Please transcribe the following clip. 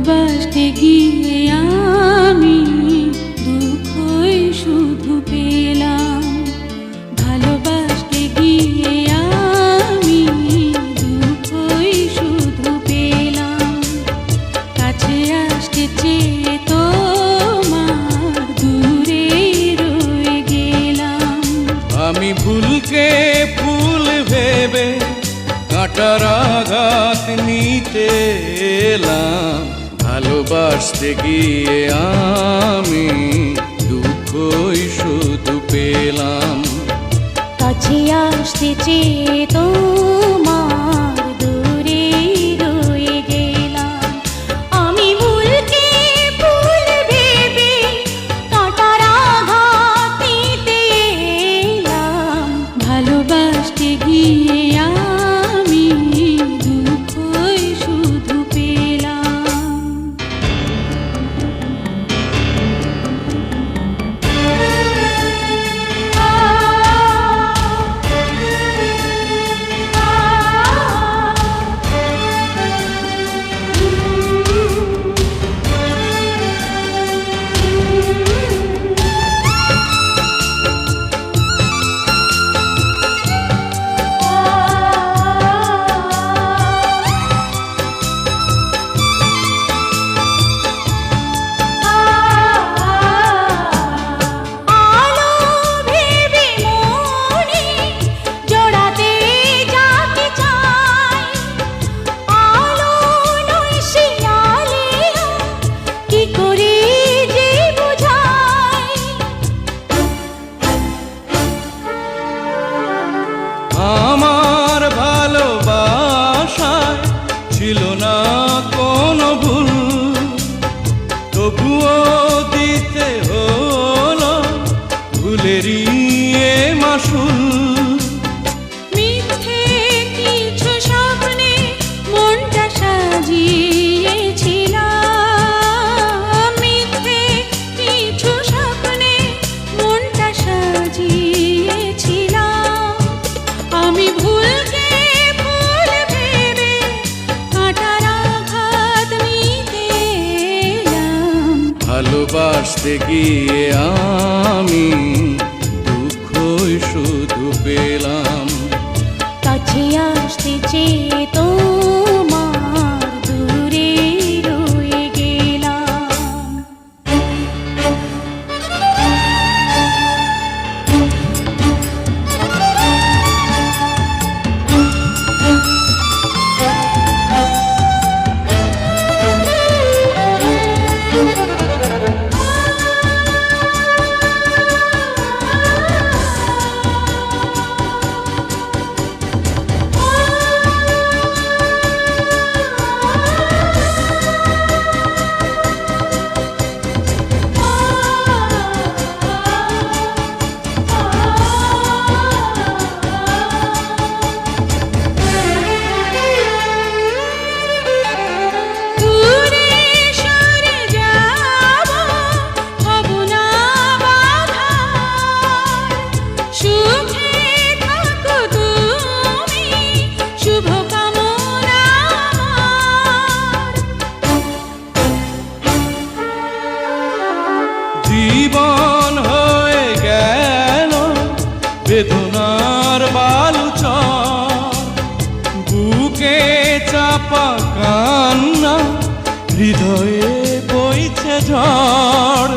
ভালোবাসতে গিয়ে আমি দুঃখই শুধু পেলাম। ভালোবাসতে গিয়ে আমি দুঃখই শুধু পেলাম। কাছে আসতে চেয়ে তোমার দূরে রয়ে গেলাম। আমি ভুলকে ফুল ভেবে কাঁটার আঘাত নিতে এলাম। ভালোবাসতে গিয়ে আমি দুঃখই শুধু পেলাম। কাছে আসতে চেয়ে তবুও দিতে হলো ভুলেরই এ মাসুল। গিয়ে আমি বেদনার বালুচ বুকে চাপা কান্না হৃদয়ে বইছে ঝড়।